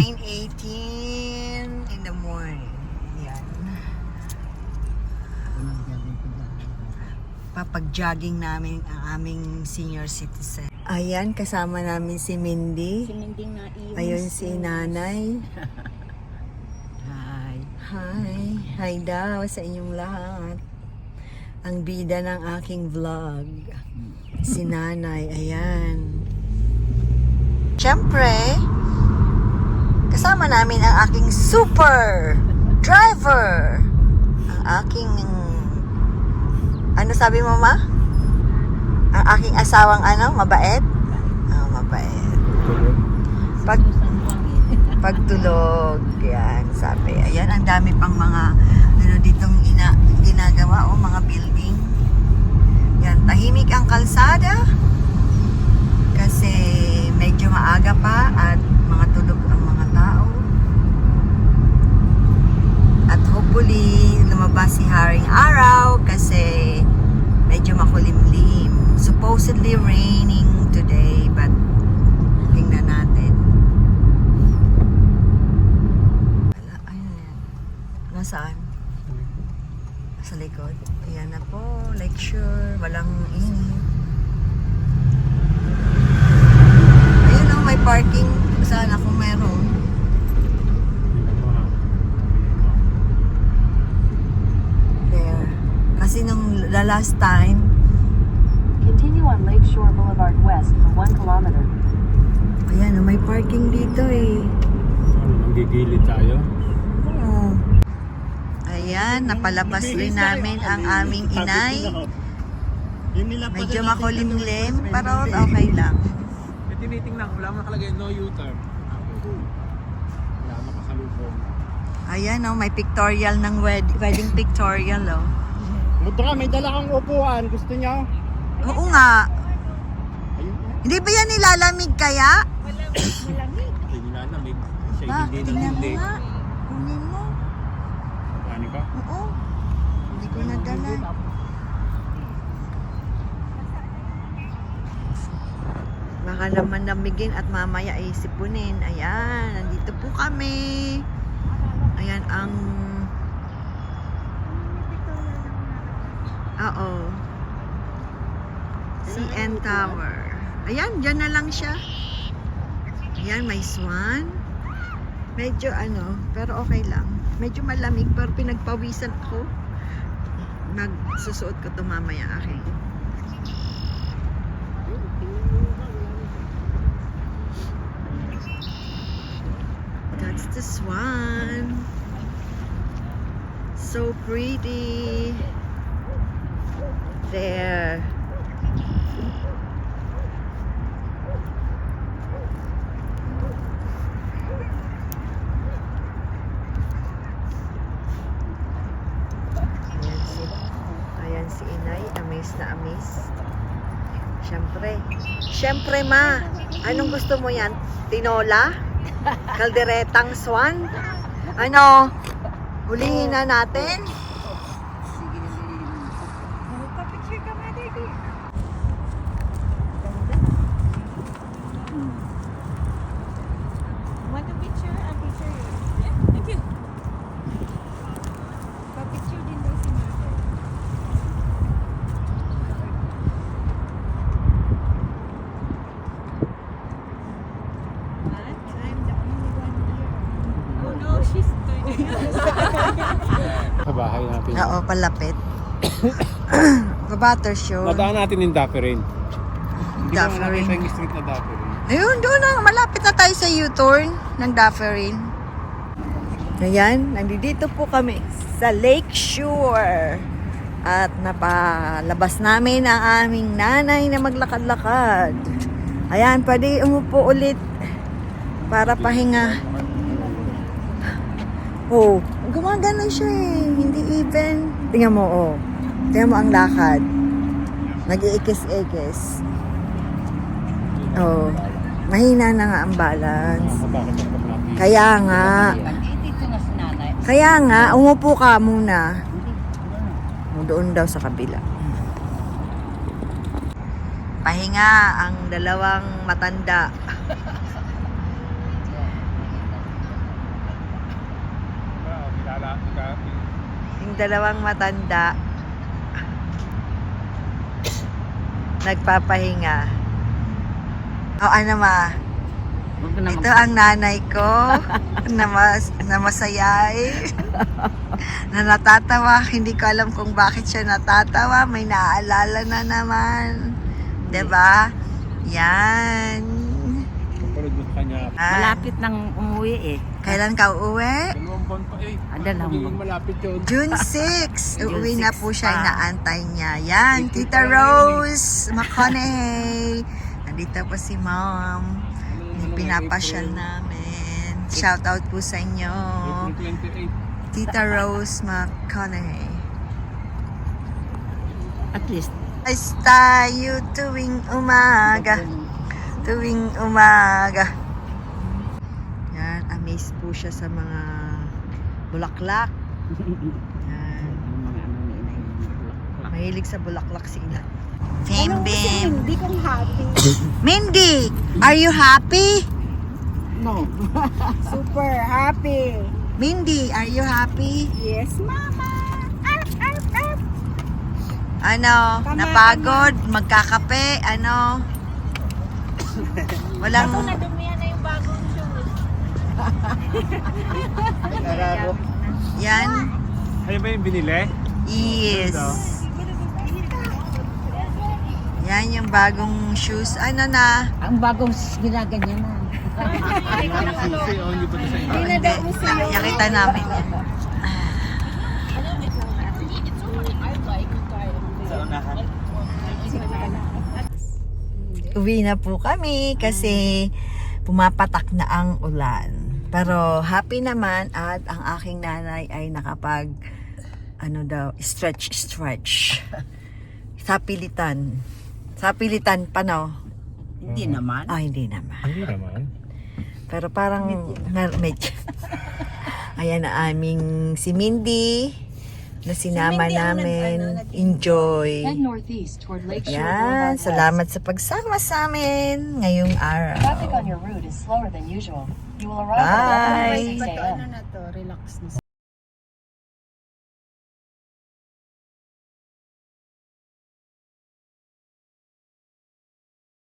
9.18 in the morning. Yan. Papag-jogging namin ang aming senior citizen. Ayan, kasama namin si Mindy. Sininding na iyon. Ayun si nanay. Hi. Hi. Hi daw sa inyong lahat. Ang bida ng aking vlog. Si nanay. Ayan. Siyempre, kasama namin ang aking super driver. Ang aking... Ano sabi mo, ma? Ang aking asawang ano? Mabait? Ah, mabait. Pag pagtulog. Yan, sabi. Ayan, ang dami pang mga ano ditong ina, ginagawa o mga building. Yan, tahimik ang kalsada kasi medyo maaga pa at mga tulog ang mga tao. At hopefully, lumabas si Haring Araw kasi medyo makulimlim. Supposedly raining today but tingnan natin. Wala, ayun yan. Nasaan? Sa likod. Ayan na po, lecture, walang init. Ayun o, may parking. Sana kung meron. There. Kasi nung the last time, Continue on Lakeshore Boulevard West for 1 kilometer. ayan o, may parking dito eh. Nanggigilid tayo. Oo. Ayan, napalabas rin namin ang aming inay. Medyo makulimlim, pero okay lang. May tinitingnan ko, wala mo nakalagay no U-turn. Wala makasalubong. Ayan oh, may pictorial ng wed- wedding pictorial oh. Mudra, may dala kang upuan. Gusto niyo? Oo nga. Ayun. Hindi ba yan nilalamig kaya? Ay, nilalamig. Siya hindi tingnan mo nga. Kunin mo. Ano ka? Oo. Hindi ko nadala. Baka naman namigin at mamaya ay sipunin. Ayan, nandito po kami. Ayan ang... Oo. CN Tower. Ayan, dyan na lang siya. Ayan, may swan. Medyo ano, pero okay lang. Medyo malamig, pero pinagpawisan ako. Nagsusuot ko ito mamaya aking. That's the swan. So pretty. There. Ayan si, inay, amaze na amaze. Siyempre. Siyempre ma, anong gusto mo yan? Tinola? Kalderetang swan? Ano? Hulihin na natin? Sa bahay natin. Oo, palapit. Babater show. Nadaan natin yung Dapperin. Hindi ko Dufferin. nakita yung street na Dapperin. Ayun, doon na. Malapit na tayo sa U-turn ng Dufferin. Ayan, nandito po kami sa Lake Shore. At napalabas namin ang aming nanay na maglakad-lakad. Ayan, pwede umupo ulit para pahinga. Oh, gumagana siya eh. Hindi even. Tingnan mo, oh. Tingnan mo ang lakad. Nag-iikis-ikis. Oh, mahina na nga ang balance. Kaya nga. Kaya nga, umupo ka muna. Doon daw sa kabila. Pahinga ang dalawang matanda. yung dalawang matanda Nagpapahinga. O ano ma? Ito ang nanay ko na, mas, na masayay. na natatawa. Hindi ko alam kung bakit siya natatawa. May naaalala na naman. ba? Yan. Sa kanya. Ah, Malapit nang umuwi eh. Kailan ka uuwi? Dalawang buwan pa eh. Ah, dalawang Magiging buwan. malapit yun. June 6. June Uuwi na 6 po siya. Inaantay niya. Yan, Tita Rose McConaughey. Nandito po si Mom. Anong- anong Pinapasyal namin. Shout out po sa inyo. April 28. Tita Rose McConaughey. At least. Ayos tayo tuwing umaga. Tuwing umaga. Yan, amazed po siya sa mga bulaklak. Yan. Mahilig sa bulaklak si Ina. Bim Bim. Hindi kong happy. Mindy, are you happy? No. Super happy. Mindy, are you happy? Yes, mama. Arf, arf, arf. Ano, Tama, napagod, magkakape, ano? Walang... Nadumihan na shoes. Yan. Ayun ba yung binili? Yes. Yan yung bagong shoes. Ano na? Ang bagong ginaganyan na. Hindi hindi. Nakita namin yan. Uwi na po kami kasi pumapatak na ang ulan. Pero happy naman at ang aking nanay ay nakapag ano daw, stretch, stretch. Sa pilitan. Sa pilitan pa no? Hindi naman. Ah, hindi naman. Hindi naman. Pero parang na- medyo. Ayan na aming si Mindy na sinama namin. Enjoy. Toward Lakeshore Yan, salamat sa pagsama sa amin ngayong araw. Traffic on your route is slower than usual. You will arrive Bye. at 11:36 a.m. na to, relax na